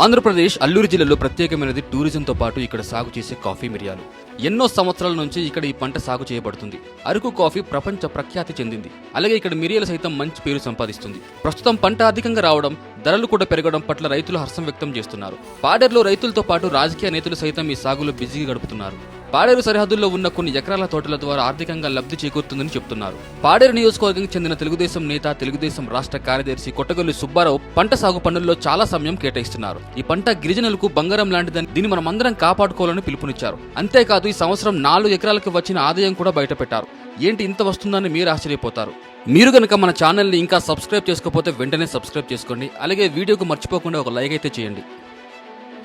ఆంధ్రప్రదేశ్ అల్లూరు జిల్లాలో ప్రత్యేకమైనది టూరిజంతో పాటు ఇక్కడ సాగు చేసే కాఫీ మిరియాలు. ఎన్నో సంవత్సరాల నుంచి ఇక్కడ ఈ పంట సాగు చేయబడుతుంది. అరకు కాఫీ ప్రపంచ ప్రఖ్యాతి చెందింది. అలాగే ఇక్కడ మిరియాలు సైతం మంచి పేరు సంపాదిస్తుంది. ప్రస్తుతం పంట అధికంగా రావడం ధరలు కూడా పెరగడం పట్ల రైతులు హర్షం వ్యక్తం చేస్తున్నారు. పాడేరులో రైతులతో పాటు రాజకీయ నేతలు సైతం ఈ సాగులో బిజీగా గడుపుతున్నారు. పాడేరు సరిహద్దుల్లో ఉన్న కొన్ని ఎకరాల తోటల ద్వారా ఆర్థికంగా లబ్ధి చేకూరుతుందని చెప్తున్నారు. పాడేరు నియోజకవర్గానికి చెందిన తెలుగుదేశం నేత తెలుగుదేశం రాష్ట్ర కార్యదర్శి కొట్టగొల్లి సుబ్బారావు పంట సాగు పనుల్లో చాలా సమయం కేటాయిస్తున్నారు. ఈ పంట గిరిజనులకు బంగారం లాంటిదని దీన్ని మనమందరం కాపాడుకోవాలని పిలుపునిచ్చారు. అంతేకాదు ఈ సంవత్సరం నాలుగు ఎకరాలకు వచ్చిన ఆదాయం కూడా బయటపెట్టారు. ఏంటి ఇంత వస్తుందని మీరు ఆశ్చర్యపోతారు. మీరు గనక మన ఛానల్ని ఇంకా సబ్స్క్రైబ్ చేసుకోకపోతే వెంటనే సబ్స్క్రైబ్ చేసుకోండి. అలాగే వీడియోకు మర్చిపోకుండా ఒక లైక్ అయితే చేయండి.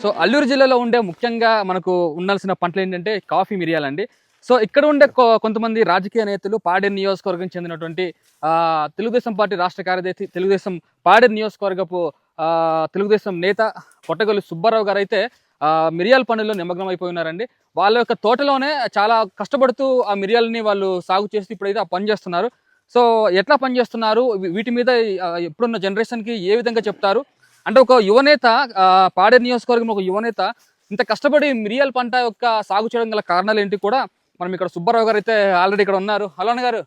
సో అల్లూరు జిల్లాలో ఉండే ముఖ్యంగా మనకు ఉండాల్సిన పంటలు ఏంటంటే కాఫీ మిరియాలండి. సో ఇక్కడ ఉండే కొ- కొంతమంది రాజకీయ నేతలు పాడేరు నియోజకవర్గం చెందినటువంటి తెలుగుదేశం పార్టీ రాష్ట్ర కార్యదర్శి తెలుగుదేశం పాడేరు నియోజకవర్గపు తెలుగుదేశం నేత కొట్టగొల్లి సుబ్బారావు గారు అయితే మిరియాల పనుల్లో నిమగ్నం అయిపోయినారండి. వాళ్ళ యొక్క తోటలోనే చాలా కష్టపడుతూ ఆ మిరియాలని వాళ్ళు సాగు చేసి ఇప్పుడైతే ఆ పని చేస్తున్నారు. సో ఎట్లా పని చేస్తున్నారు? వీటి మీద ఇప్పుడున్న జనరేషన్కి ఏ విధంగా చెప్తారు? అంటే ఒక యువనేత ఆ, పాడేరు నియోజకవర్గంలో ఒక యువనేత ఇంత కష్టపడి మిరియాల పంట యొక్క సాగు చేయడం గల కారణాలు ఏంటి కూడా మనం ఇక్కడ సుబ్బారావు గారు అయితే ఆల్రెడీ ఇక్కడ ఉన్నారు. హలో అన్న గారు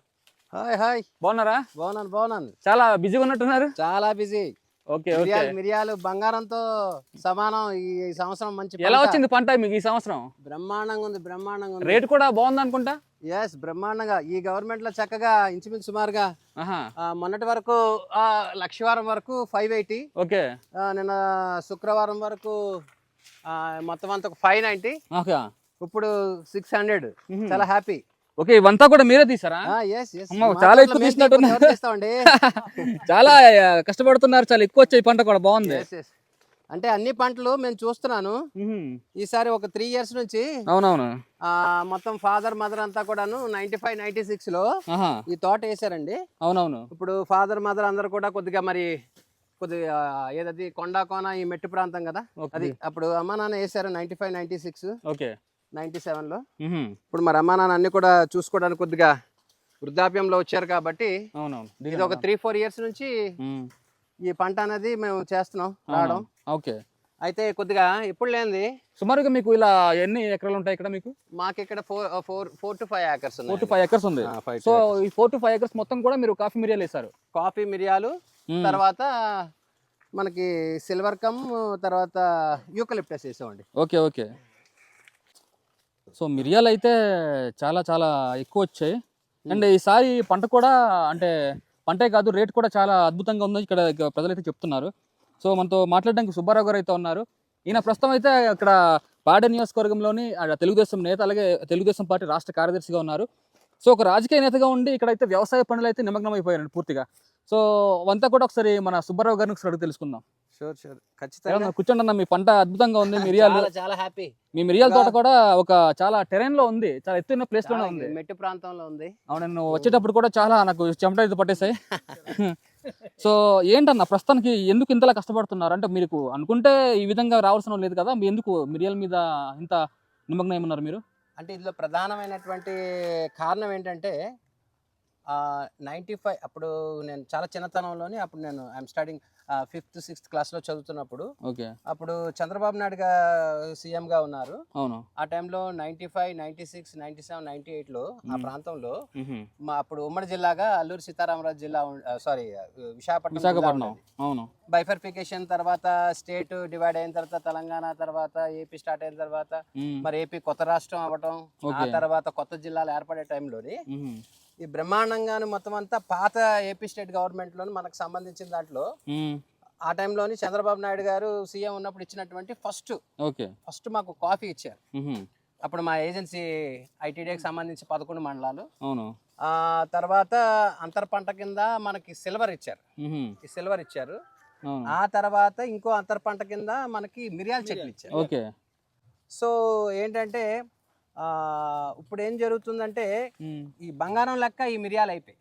హాయ్ హాయ్. బాగున్నారా? బాగున్నాను బాగున్నాను. చాలా బిజీగా ఉన్నట్టున్నారు. చాలా బిజీ. మిరియాలు మిరియాలు బంగారంతో సమానం ఈ సంవత్సరం మంచి ఎలా. వచ్చింది పంట మీకు ఈ సంవత్సరం? బ్రహ్మాండంగా ఉంది బ్రహ్మాండంగా ఉంది. రేట్ కూడా బాగుంది అనుకుంటా ఎస్ బ్రహ్మాండంగా. ఈ గవర్నమెంట్లో చక్కగా ఇంచుమించు సుమారుగా మొన్నటి వరకు లక్షవారం వరకు ఫైవ్ ఎయిటీ ఓకే. నిన్న శుక్రవారం వరకు మొత్తం అంతా ఫైవ్ నైన్టీ ఇప్పుడు సిక్స్ హండ్రెడ్. చాలా హ్యాపీ ఓకే ఇవంతా కూడా మీరే తీసారా? చాలా ఎక్కువ తీసినట్టున్నారు. చేస్తామండి? చాలా కష్టపడుతున్నారు చాలా ఎక్కువ వచ్చాయి పంట కూడా బాగుంది. అంటే అన్ని పంటలు మేము చూస్తున్నాను. ఈసారి ఒక త్రీ ఇయర్స్ నుంచి అవునవును. మొత్తం ఫాదర్ మదర్ అంతా కూడాను నైన్టీ ఫైవ్ నైన్టీ సిక్స్లో ఈ తోట వేసారండి. అవునవును. ఇప్పుడు ఫాదర్ మదర్ అందరు కూడా కొద్దిగా మరి కొద్దిగా ఏదది కొండా కోన ఈ మెట్టు ప్రాంతం కదా. అది అప్పుడు అమ్మా నాన్న వేసారు ninety five ninety six okay. Ninety సెవెన్లో మ్మ్. ఇప్పుడు మరి అమ్మా నాన్న అన్ని కూడా చూసుకోవడానికి కొద్దిగా వృద్ధాప్యంలో వచ్చారు కాబట్టి ఇది ఒక త్రీ ఫోర్ ఇయర్స్ నుంచి. ఈ పంట అనేది మేము చేస్తున్నాం రావడం. ఓకే. అయితే కొద్దిగా ఎప్పుడు లేనిది సుమారుగా మీకు ఇలా ఎన్ని ఎకరాలు ఉంటాయి ఇక్కడ మీకు? మాకు ఇక్కడ four four four to five acres four to five acres ఉంది. సో ఈ ఫోర్ టు ఫైవ్ ఎకర్స్ మొత్తం కూడా మీరు కాఫీ మిరియాలు వేశారు? కాఫీ మిరియాలు. తర్వాత మనకి సిల్వర్ కమ్ తర్వాత యూకలిప్టస్ వేసామండి. Okay okay. సో మిరియాలు అయితే చాలా చాలా ఎక్కువ వచ్చాయి అండ్ ఈసారి పంట కూడా అంటే పంటే కాదు రేట్ కూడా చాలా అద్భుతంగా ఉంది ఇక్కడ ఇక ప్రజలైతే చెప్తున్నారు. సో మనతో మాట్లాడడానికి సుబ్బారావు గారు అయితే ఉన్నారు. ఈయన ప్రస్తుతం అయితే ఇక్కడ పాడ నియోజకవర్గంలోని తెలుగుదేశం నేత అలాగే తెలుగుదేశం పార్టీ రాష్ట్ర కార్యదర్శిగా ఉన్నారు. సో ఒక రాజకీయ నేతగా ఉండి ఇక్కడైతే వ్యవసాయ పనులు అయితే నిమగ్నం అయిపోయారండి పూర్తిగా. సో అంతా కూడా ఒకసారి మన సుబ్బారావు గారిని ఒకసారి తెలుసుకుందాం. షూర్ షూర్ ఖచ్చితంగా. ఉన్నారు? కూర్చోండి అన్న మీ పంట అద్భుతంగా ఉంది మిరియాలు. చాలా చాలా హ్యాపీ మీ మిరియాల తోట కూడా ఒక చాలా టెరైన్లో ఉంది చాలా ఎత్తైన ప్లేస్లోనే ఉంది. మెట్టు ప్రాంతంలో ఉంది. అవును నేను వచ్చేటప్పుడు కూడా చాలా నాకు చెమట ఇది పట్టేసాయి సో ఏంటన్న ప్రస్తుతానికి ఎందుకు ఇంతలా కష్టపడుతున్నారు? అంటే మీకు అనుకుంటే ఈ విధంగా రావాల్సిన లేదు కదా మీ ఎందుకు మిరియాల మీద ఇంత నిమగ్నం ఏమన్నారు మీరు? అంటే ఇందులో ప్రధానమైనటువంటి కారణం ఏంటంటే నైంటీ ఫైవ్ అప్పుడు నేను చాలా చిన్నతనంలోని అప్పుడు నేను ఐఎమ్ స్టార్టింగ్ ఫిఫ్త్ సిక్స్త్ క్లాస్లో చదువుతున్నప్పుడు ఓకే అప్పుడు చంద్రబాబు నాయుడు గా సీఎంగా ఉన్నారు అవును ఆ టైంలో ninety five ninety six ninety seven ninety ఎయిట్లో ఆ మ్మ్. ప్రాంతంలో. మా అప్పుడు ఉమ్మడి జిల్లాగా అల్లూరు సీతారామరాజు జిల్లా సారీ విశాఖపట్నం విశాఖపట్నం అవును బైఫర్ఫికేషన్ తర్వాత స్టేట్ డివైడ్ అయిన తర్వాత తెలంగాణ తర్వాత ఏపీ స్టార్ట్ అయిన తర్వాత. మరి ఏపీ కొత్త రాష్ట్రం అవ్వటం ఆ. తర్వాత కొత్త జిల్లాలు ఏర్పడే టైంలోని. ఈ బ్రహ్మాండంగాను మొత్తం అంతా పాత ఏపీ స్టేట్ గవర్నమెంట్లోని మనకు సంబంధించిన దాంట్లో. ఆ టైంలోని చంద్రబాబు నాయుడు గారు సీఎం ఉన్నప్పుడు ఇచ్చినటువంటి ఫస్ట్ ఓకే. ఫస్ట్ మాకు కాఫీ ఇచ్చారు. అప్పుడు మా ఏజెన్సీ ఐటీడీకి సంబంధించి పదకొండు మండలాలు. అవును. ఆ తర్వాత అంతర్ పంట కింద మనకి సిల్వర్ ఇచ్చారు. ఈ సిల్వర్ ఇచ్చారు. ఆ తర్వాత ఇంకో అంతర్ పంట కింద మనకి మిరియాల చెట్లు ఇచ్చారు. ఓకే. సో ఏంటంటే ఇప్పుడు ఏం జరుగుతుందంటే. ఈ బంగారం లెక్క ఈ మిరియాలు అయిపోయి.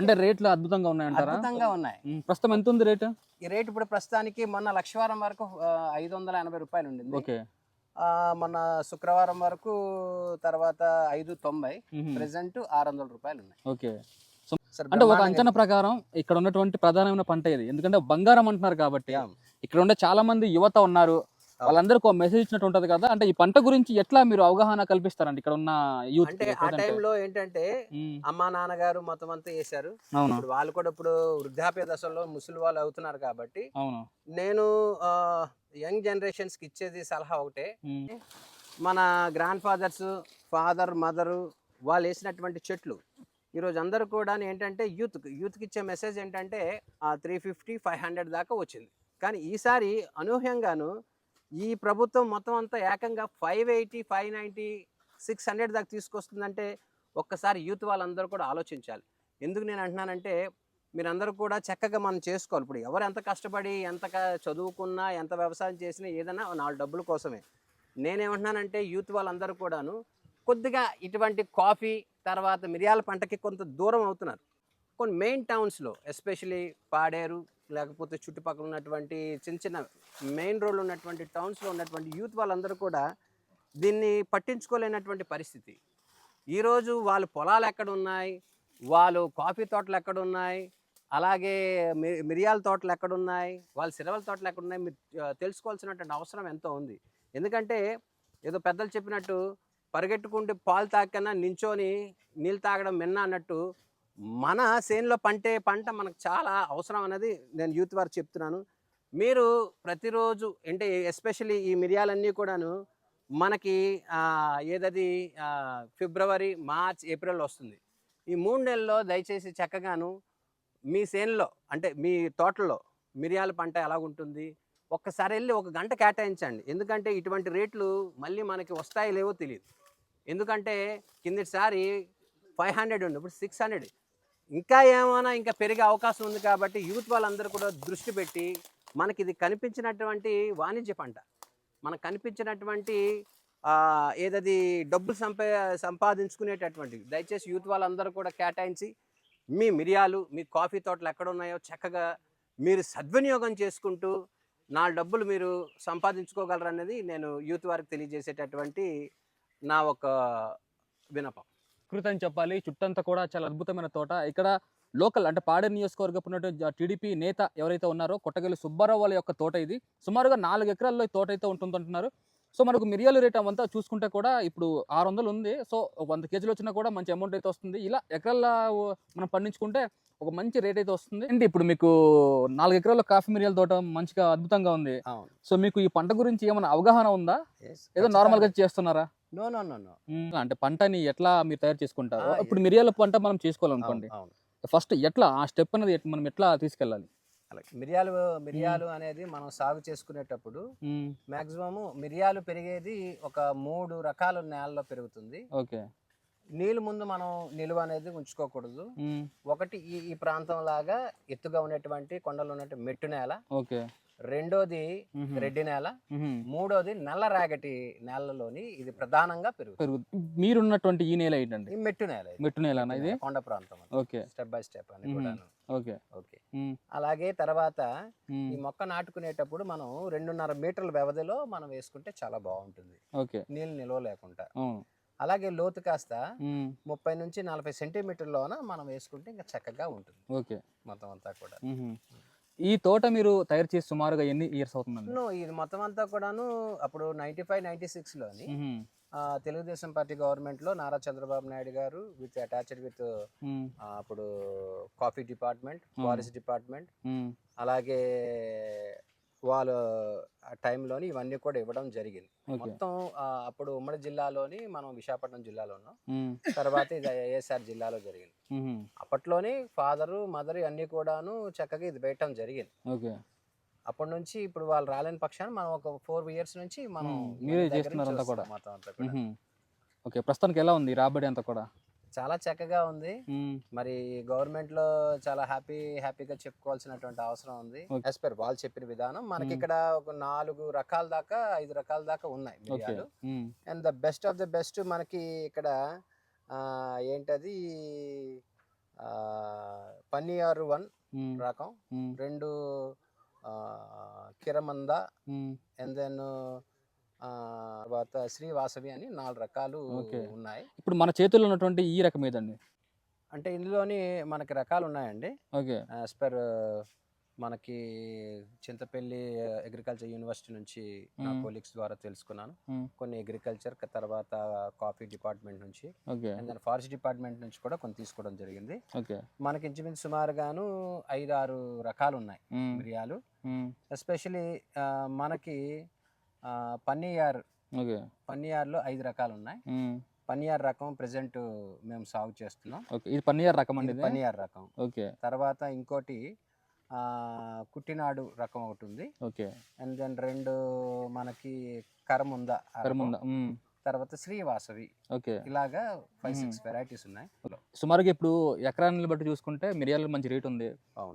అంటే రేట్లు అద్భుతంగా ఉన్నాయంటారా అద్భుతంగా ఉన్నాయి. ప్రస్తుతం ఎంత ఉంది రేటు ఈ రేట్ ఇప్పుడు ప్రస్తుతానికి మొన్న లక్షవారం వరకు ఐదు వందల ఎనభై రూపాయలు ఉండింది ఓకే ఆ, మొన్న శుక్రవారం వరకు తర్వాత ఐదు తొంభై. ప్రెసెంట్ ఆరు వందల రూపాయలు ఉన్నాయి ఓకే అంటే ఒక అంచనా ప్రకారం ఇక్కడ ఉన్నటువంటి ప్రధానమైన పంట ఇది ఎందుకంటే బంగారం అంటున్నారు కాబట్టి. ఇక్కడ ఉండే చాలా మంది యువత ఉన్నారు వాళ్ళందరికీ ఒక మెసేజ్ ఇచ్చినట్టు ఉంటది కదా. అంటే ఈ పంట గురించి ఎట్లా మీరు అవగాహన కల్పిస్తారండి? ఇక్కడ ఉన్న యూత్ అంటే ఆ టైంలో ఏంటంటే అమ్మా నాన్నగారు మొత్తం అంతా అవును. ఇప్పుడు వాళ్ళు కూడా ఇప్పుడు వృద్ధాప్య దశలో ముసలి వాళ్ళు అవుతున్నారు కాబట్టి అవును. నేను యంగ్ జనరేషన్స్కి ఇచ్చేది సలహా ఒకటే. మన గ్రాండ్ ఫాదర్స్ ఫాదర్ మదరు వాళ్ళు వేసినటువంటి చెట్లు. ఈరోజు అందరూ కూడా ఏంటంటే యూత్ యూత్కి ఇచ్చే మెసేజ్ ఏంటంటే త్రీ ఫిఫ్టీ ఫైవ్ హండ్రెడ్ దాకా వచ్చింది. కానీ ఈసారి అనూహ్యంగాను ఈ ప్రభుత్వం మొత్తం అంతా ఏకంగా five eighty five ninety six hundred దాకా తీసుకొస్తుందంటే ఒక్కసారి యూత్ వాళ్ళందరూ కూడా ఆలోచించాలి. ఎందుకు నేను అంటున్నానంటే మీరందరూ కూడా చక్కగా మనం చేసుకోవాలి. ఇప్పుడు ఎవరు ఎంత కష్టపడి ఎంత చదువుకున్నా ఎంత వ్యవసాయం చేసినా ఏదైనా నాలుగు డబ్బుల కోసమే. నేనేమంటున్నానంటే యూత్ వాళ్ళందరూ కూడాను కొద్దిగా ఇటువంటి కాఫీ తర్వాత మిరియాల పంటకి కొంత దూరం అవుతున్నారు. కొన్ని మెయిన్ టౌన్స్లో ఎస్పెషలీ పాడేరు లేకపోతే చుట్టుపక్కల ఉన్నటువంటి చిన్న చిన్న మెయిన్ రోడ్లు ఉన్నటువంటి టౌన్స్లో ఉన్నటువంటి యూత్ వాళ్ళందరూ కూడా దీన్ని పట్టించుకోలేనటువంటి పరిస్థితి. ఈరోజు వాళ్ళ పొలాలు ఎక్కడ ఉన్నాయి? వాళ్ళు కాఫీ తోటలు ఎక్కడ ఉన్నాయి? అలాగే మి- మిరియాల తోటలు ఎక్కడ ఉన్నాయి? వాళ్ళ సిరవల తోటలు ఎక్కడ ఉన్నాయి? మీరు తెలుసుకోవాల్సినటువంటి అవసరం ఎంతో ఉంది. ఎందుకంటే ఏదో పెద్దలు చెప్పినట్టు పరిగెట్టుకుంటే పాలు తాకన్నా నించొని నీళ్ళు తాగడం మిన్న అన్నట్టు మన సేన్లో పంటే పంట మనకు చాలా అవసరం అనేది నేను యూత్ వారు చెప్తున్నాను. మీరు ప్రతిరోజు అంటే ఎస్పెషల్లీ ఈ మిరియాలన్నీ కూడాను మనకి ఏదది ఫిబ్రవరి మార్చ్ ఏప్రిల్ వస్తుంది. ఈ మూడు నెలల్లో దయచేసి చక్కగాను మీ సేన్లో అంటే మీ తోటలో మిరియాల పంట ఎలాగుంటుంది? ఒక్కసారి వెళ్ళి ఒక గంట కేటాయించండి. ఎందుకంటే ఇటువంటి రేట్లు మళ్ళీ మనకి వస్తాయో లేవో తెలియదు ఎందుకంటే కిందటిసారి ఫైవ్ హండ్రెడ్ ఉంది ఇప్పుడు సిక్స్ హండ్రెడ్. ఇంకా ఏమైనా ఇంకా పెరిగే అవకాశం ఉంది కాబట్టి యూత్ వాళ్ళందరూ కూడా దృష్టి పెట్టి మనకి ఇది కనిపించినటువంటి వాణిజ్య పంట. మనకు కనిపించినటువంటి ఏదది డబ్బులు సంపా సంపాదించుకునేటటువంటి దయచేసి యూత్ వాళ్ళందరూ కూడా కేటాయించి మీ మిరియాలు మీ కాఫీ తోటలు ఎక్కడ ఉన్నాయో చక్కగా మీరు సద్వినియోగం చేసుకుంటూ నా డబ్బులు మీరు సంపాదించుకోగలరు అనేది నేను యూత్ వారికి తెలియజేసేటటువంటి నా ఒక వినపం. ప్రకృతి అని చెప్పాలి. చుట్టంతా కూడా చాలా అద్భుతమైన తోట. ఇక్కడ లోకల్ అంటే పాడేరు నియోజకవర్గం ఉన్నటువంటి టీడీపీ నేత ఎవరైతే ఉన్నారో కొట్టగల్లి సుబ్బారావు వాళ్ళ యొక్క తోట ఇది. సుమారుగా నాలుగు ఎకరాల్లో ఈ తోట అయితే ఉంటుందంటున్నారు. సో మనకు మిరియాల రేట్ అవంతా చూసుకుంటే కూడా ఇప్పుడు ఆరు వందలు ఉంది. సో వంద కేజీలు వచ్చినా కూడా మంచి అమౌంట్ అయితే వస్తుంది. ఇలా ఎకరాల మనం పండించుకుంటే ఒక మంచి రేట్ అయితే వస్తుంది. అంటే ఇప్పుడు మీకు నాలుగు ఎకరాల కాఫీ మిరియాల తోట మంచిగా అద్భుతంగా ఉంది. సో మీకు ఈ పంట గురించి ఏమైనా అవగాహన ఉందా? ఏదో నార్మల్గా చేస్తున్నారా? No no no no. అంటే పంటని ఎట్లా మీరు తయారు చేసుకుంటారు ఇప్పుడు మిరియాల పంట మనం చేసుకోవాలనుకోండి. ఫస్ట్ ఎట్లా ఆ స్టెప్ అనేది మనం ఎట్లా తీసుకెళ్ళాలి? అలాగే మిరియాలు మిరియాలు అనేది మనం సాగు చేసుకునేటప్పుడు మ్మ్. మాక్సిమము మిరియాలు పెరిగేది ఒక మూడు రకాల నేలలో పెరుగుతుంది. ఓకే. నీళ్ళు ముందు మనం నిలువ అనేది ఉంచుకోకూడదు. ఒకటి ఈ ఈ ప్రాంతం లాగా ఎత్తుగా ఉన్నటువంటి కొండలు ఉన్నటువంటి మెట్టు నేల. ఓకే. రెండోది. రెడ్డి నేల. మూడోది నల్ల రాగటి నేలలోని ఇది ప్రధానంగా పెరుగుతుంది. పెరుగు మీరున్నటువంటి ఈ నేల ఏంటండి? మెట్టు నేల. మెట్టు నేల ఇది? కొండ ప్రాంతం ఓకే. స్టెప్ బై స్టెప్ అని ఓకే. ఓకే. అలాగే తర్వాత. ఈ మొక్క నాటుకునేటప్పుడు మనం రెండున్నర మీటర్ల వ్యవధిలో మనం వేసుకుంటే చాలా బాగుంటుంది. ఓకే. నీళ్ళు నిల్వ లేకుండా. అలాగే లోతు కాస్త. ముప్పై నుంచి నలభై సెంటీమీటర్లోన మనం వేసుకుంటే ఇంకా చక్కగా ఉంటుంది. ఓకే. మొత్తం అంతా కూడా. ఈ తోట మీరు తయారు చేసి సుమారుగా ఎన్ని ఇయర్స్ అవుతుందండి ఇది మొత్తం అంతా కూడాను అప్పుడు నైన్టీ ఫైవ్ నైన్టీ సిక్స్లోని మ్మ్. తెలుగుదేశం పార్టీ గవర్నమెంట్లో నారా చంద్రబాబు నాయుడు గారు విత్ అటాచ్డ్ విత్. అప్పుడు కాఫీ డిపార్ట్మెంట్. Forest department. అలాగే వాళ్ళు ఆ టైంలోని ఇవన్నీ కూడా ఇవ్వడం జరిగింది మొత్తం ఆ, అప్పుడు ఉమ్మడి జిల్లాలోని మనం విశాఖపట్నం జిల్లాలో ఉన్నాం. తర్వాత ఇది ఏఎస్ఆర్ జిల్లాలో జరిగింది. అప్పట్లోనే ఫాదరు మదర్ అన్నీ కూడాను చక్కగా ఇది పెట్టడం జరిగింది ఓకే అప్పటి నుంచి ఇప్పుడు వాళ్ళు రాలేని పక్షాన్ని మనం ఒక ఫోర్ ఇయర్స్ నుంచి మనం మ్మ్. ఇవన్నీ మీరే దగ్గర చేస్తున్నారు నుంచి అంతా కూడా. వస్తున్నాం మొత్తం అంతా కూడా. మ్మ్. ఓకే ప్రస్తుతానికి ఎలా ఉంది రాబడి అంతా కూడా చాలా చక్కగా ఉంది. మరి గవర్నమెంట్లో చాలా హ్యాపీ హ్యాపీగా చెప్పుకోవాల్సినటువంటి అవసరం ఉంది. యాజ్ పర్ వాళ్ళు చెప్పిన విధానం మనకి. ఇక్కడ ఒక నాలుగు రకాల దాకా ఐదు రకాల దాకా ఉన్నాయి మిరియాలు. And the best of the best మనకి ఇక్కడ ఏంటది ఆ, పన్నీయారు వన్. రకం. రెండు కిరమంద. అండ్ దెన్ తర్వాత శ్రీవాసవి అని నాలుగు రకాలు. ఉన్నాయి ఇప్పుడు మన చేతుల్లో ఉన్నటువంటి ఈ రకం ఏదండి అంటే ఇందులోని మనకి రకాలు ఉన్నాయండి ఓకే యాజ్ పర్ మనకి చింతపల్లి అగ్రికల్చర్ యూనివర్సిటీ నుంచి నా. కొలీగ్స్ ద్వారా తెలుసుకున్నాను. కొన్ని అగ్రికల్చర్ తర్వాత కాఫీ డిపార్ట్మెంట్ నుంచి అండ్ దెన్ ఫారెస్ట్ డిపార్ట్మెంట్ నుంచి కూడా కొన్ని తీసుకోవడం జరిగింది ఓకే మనకి ఇంచుమించు సుమారుగాను ఐదు ఆరు రకాలు ఉన్నాయి. మిరియాలు. ఎస్పెషలీ మనకి పన్నీయార్ ఓకే. పన్నీయార్లో ఐదు రకాలు ఉన్నాయి. పన్నీయార్ రకం ప్రజెంట్ మేము సాగు చేస్తున్నాం. ఓకే. ఇది పన్నీర్ రకం అండి? పన్నీయార్ రకం. ఓకే. తర్వాత ఇంకోటి ఆ, కుట్టినాడు రకం ఒకటి ఉంది. ఓకే. అండ్ దెన్ రెండు మనకి కరముంద. కరముంద. తర్వాత శ్రీవాసవి. ఓకే. ఇలాగా ఫైవ్. సిక్స్ వెరైటీస్ ఉన్నాయి. సుమారుగా ఇప్పుడు ఎకరాన్ని బట్టి చూసుకుంటే మిరియాలకు మంచి రేట్ ఉంది.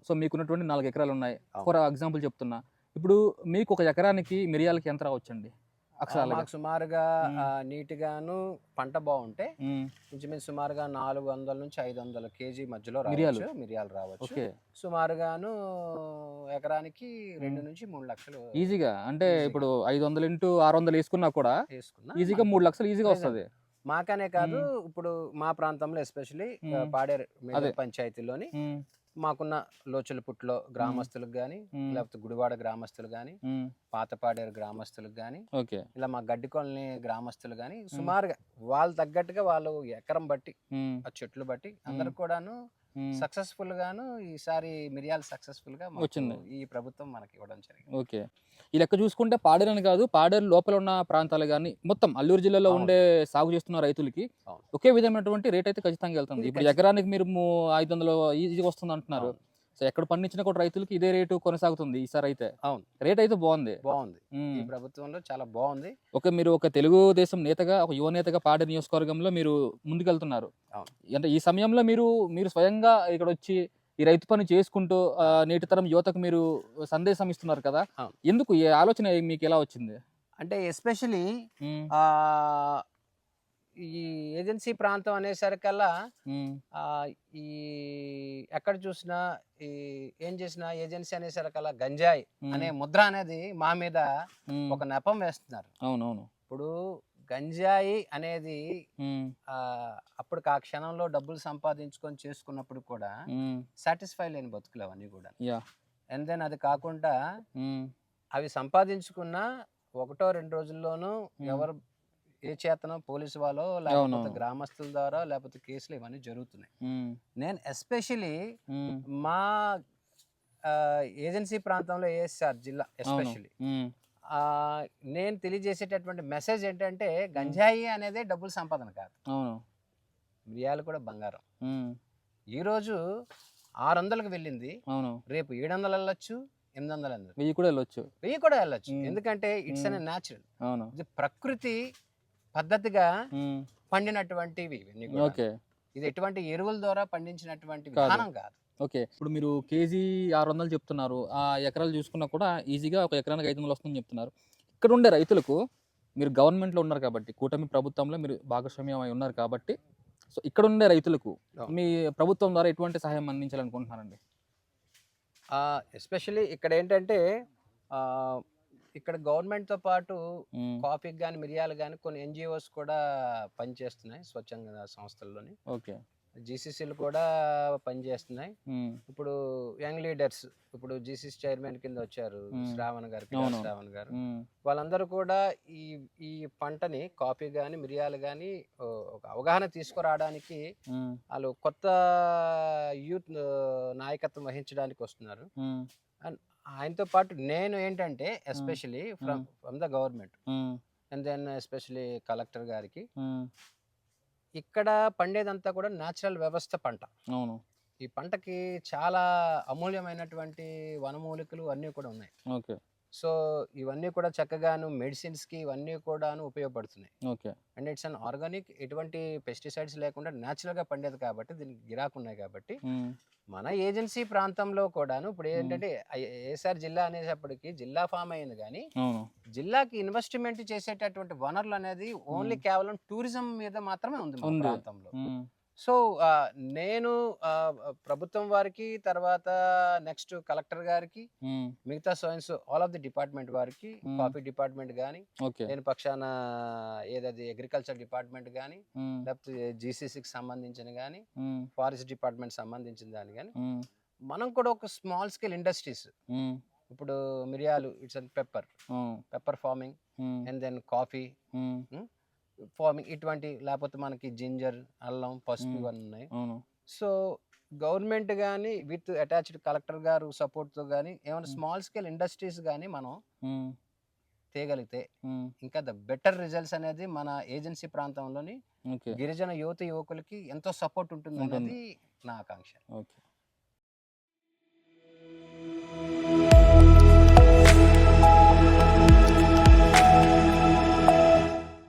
సో మీకున్నటువంటి నాలుగు ఎకరాలు ఉన్నాయి. ఫర్ ఎగ్జాంపుల్ చెప్తున్నా. ఇప్పుడు మీకు ఒక ఎకరానికి మిరియాలకి ఎంత రావచ్చండి మాకు సుమారుగా మ్మ్. ఆ, నీట్గాను పంట బాగుంటే. ఇంచుమించు సుమారుగా నాలుగు వందల నుంచి ఐదు వందల కేజీ మధ్యలో మిరియాలు? రావచ్చు మిరియాలు రావచ్చు సుమారుగాను ఎకరానికి రెండు నుంచి మూడు లక్షలు ఈజీగా అంటే. ఇప్పుడు ఐదు వందలు ఇంటూ ఆరు వందలు వేసుకున్నా కూడా ఈజీగా మూడు లక్షలు ఈజీగా. వస్తుంది మాకనే కాదు ఇప్పుడు మా ప్రాంతంలో ఎస్పెషలీ. పాడేరు. పంచాయతీలోని మాకున్న లోచులపుట్లో గ్రామస్తులకు కానీ లేకపోతే గుడివాడ గ్రామస్తులు కానీ పాతపాడేరు గ్రామస్తులకు కానీ ఓకే. ఇలా మా గడ్డి కాలనీ గ్రామస్తులు కానీ సుమారుగా వాళ్ళు తగ్గట్టుగా వాళ్ళు ఎకరం బట్టి ఆ చెట్లు బట్టి అందరు కూడాను సక్సెస్ఫుల్ గాను ఈసారి మిరియాలు సక్సెస్ఫుల్గా వచ్చింది. ఈ ప్రభుత్వం మనకి ఇవ్వడం జరిగింది ఓకే ఈ లెక్క చూసుకుంటే పాడేరని కాదు పాడేరు లోపల ఉన్న ప్రాంతాలు కానీ మొత్తం అల్లూరు జిల్లాలో. ఉండే సాగు చేస్తున్న రైతులకి. ఒకే విధమైనటువంటి రేట్ అయితే ఖచ్చితంగా వెళ్తుంది ఇప్పుడు. ఎకరానికి మీరు ఐదు వందలు ఈజీగా వస్తుంది అంటున్నారు. సో ఎక్కడ పండించిన కూడా రైతులకి ఇదే రేటు కొనసాగుతుంది ఈసారి అయితే. అవును. రేట్ అయితే బాగుంది. బాగుంది. ఈ ప్రభుత్వంలో చాలా బాగుంది. ఒక మీరు ఒక తెలుగుదేశం నేతగా ఒక యువ నేతగా పాడే నియోజకవర్గంలో మీరు ముందుకెళ్తున్నారు. అంటే ఈ సమయంలో మీరు మీరు స్వయంగా ఇక్కడ వచ్చి ఈ రైతు పని చేసుకుంటూ నేటి తరం యువతకు మీరు సందేశం ఇస్తున్నారు కదా. ఎందుకు ఈ ఆలోచన మీకు ఎలా వచ్చింది? అంటే ఎస్పెషలీ ఈ ఏజెన్సీ ప్రాంతం అనేసరికల్లా ఈ ఎక్కడ చూసినా ఈ ఏం చేసినా ఏజెన్సీ అనేసరికల్లా గంజాయి ఉమ్, అనే ముద్ర అనేది మా మీద ఒక నెపం వేస్తున్నారు. అవునవును. ఇప్పుడు గంజాయి అనేది అప్పుడు ఆ క్షణంలో డబ్బులు సంపాదించుకొని చేసుకున్నప్పుడు కూడా సాటిస్ఫై లేని బతుకులు అవన్నీ కూడా. అండ్ దెన్ అది కాకుండా అవి సంపాదించుకున్న ఒకటో రెండు రోజుల్లోనూ. ఎవరు ఏ చేతనో పోలీసు వాళ్ళో లేకపోతే. గ్రామస్తుల ద్వారా లేకపోతే కేసులు ఇవన్నీ జరుగుతున్నాయి. నేను ఎస్పెషలీ మా ఏజెన్సీ ప్రాంతంలో ఏఎస్ఆర్ జిల్లా ఎస్పెషలీ నేను తెలియజేసేటటువంటి మెసేజ్ ఏంటంటే గంజాయి అనేది డబ్బుల సంపాదన కాదు. అవును. మిరియాలు కూడా బంగారం. ఈరోజు ఆరు వందలకు వెళ్ళింది. అవును. రేపు ఏడు వందలు వెళ్ళొచ్చు ఎనిమిది వందలు వెళ్ళొచ్చు. వెయ్యి కూడా వెళ్ళొచ్చు. వెయ్యి కూడా వెళ్ళొచ్చు. ఎందుకంటే ఇట్స్ అన్. న్యాచురల్. అవును. ఇది ప్రకృతి పద్ధతిగా పండినటువంటివి. ఓకే. ఇది ఎటువంటి ఎరువుల ద్వారా పండించినటువంటి. విధానం కాదు. ఓకే. ఇప్పుడు మీరు కేజీ ఆరు వందలు చెప్తున్నారు. ఆ ఎకరాలు చూసుకున్నా కూడా ఈజీగా ఒక ఎకరానికి ఐదు వందలు వస్తుందని చెప్తున్నారు. ఇక్కడ ఉండే రైతులకు మీరు గవర్నమెంట్లో ఉన్నారు కాబట్టి కూటమి ప్రభుత్వంలో మీరు భాగస్వామ్యం అయి ఉన్నారు కాబట్టి సో ఇక్కడ ఉండే రైతులకు. మీ ప్రభుత్వం ద్వారా ఎటువంటి సహాయం అందించాలనుకుంటున్నారండి? ఎస్పెషల్లీ ఇక్కడ ఏంటంటే ఇక్కడ గవర్నమెంట్తో పాటు ఉమ్, కాఫీకి కానీ మిరియాలు కానీ కొన్ని ఎన్జిఓస్ కూడా పనిచేస్తున్నాయి స్వచ్ఛంద సంస్థల్లోని. ఓకే. జీసీసీలు కూడా పనిచేస్తున్నాయి. ఇప్పుడు యంగ్ లీడర్స్ ఇప్పుడు జీసీసీ చైర్మన్ కింద వచ్చారు. శ్రావణ్ గారు శ్రావణ్ గారు. వాళ్ళందరూ కూడా ఈ ఈ పంటని కాఫీ కానీ మిరియాలు కానీ ఒక అవగాహన తీసుకురావడానికి వాళ్ళు కొత్త యూత్ నాయకత్వం వహించడానికి వస్తున్నారు. ఉమ్, ఆయనతో పాటు నేను ఏంటంటే especially from from the government. And then especially collector గారికి. ఇక్కడ పండేదంతా కూడా న్యాచురల్ వ్యవస్థ పంట. అవును. ఈ పంటకి చాలా అమూల్యమైనటువంటి వనమూలికలు అన్నీ కూడా ఉన్నాయి. ఓకే. సో ఇవన్నీ కూడా చక్కగాను మెడిసిన్స్కి ఇవన్నీ కూడాను ఉపయోగపడుతున్నాయి. Okay. And it's an organic ఎటువంటి పెస్టిసైడ్స్ లేకుండా న్యాచురల్గా పండేది కాబట్టి దీనికి గిరాకు ఉన్నాయి కాబట్టి మన ఏజెన్సీ ప్రాంతంలో కూడాను ఇప్పుడు ఏంటంటే ఏసారి జిల్లా అనేటప్పటికి జిల్లా ఫామ్ అయింది కానీ జిల్లాకి ఇన్వెస్ట్మెంట్ చేసేటటువంటి వనరులు అనేది ఓన్లీ కేవలం టూరిజం మీద మాత్రమే ఉంది. ప్రాంతంలో. సో నేను ప్రభుత్వం వారికి తర్వాత నెక్స్ట్ కలెక్టర్ గారికి మిగతా సోయిన్స్ ఆల్ ఆఫ్ ది డిపార్ట్మెంట్ వారికి. కాఫీ డిపార్ట్మెంట్ కానీ నేను పక్షాన ఏదది అగ్రికల్చర్ డిపార్ట్మెంట్ కానీ లేకపోతే జీసీసీకి సంబంధించిన కానీ ఫారెస్ట్ డిపార్ట్మెంట్ సంబంధించిన దాని కానీ మనం కూడా ఒక స్మాల్ స్కేల్ ఇండస్ట్రీస్. ఇప్పుడు మిరియాలు it's and pepper. Pepper farming and then coffee. Farming ఇటువంటి లేకపోతే మనకి జింజర్ అల్లం పసుపు. ఇవన్నీ ఉన్నాయి. సో గవర్నమెంట్ కానీ విత్ అటాచ్డ్ కలెక్టర్ గారు సపోర్ట్తో కానీ ఏమైనా. స్మాల్ స్కేల్ ఇండస్ట్రీస్ కానీ మనం తేగలిగితే ఇంకా ద బెటర్ రిజల్ట్స్ అనేది మన ఏజెన్సీ ప్రాంతంలోని గిరిజన యువత యువకులకి ఎంతో సపోర్ట్ ఉంటుంది. అనేది నా ఆకాంక్ష. ఓకే.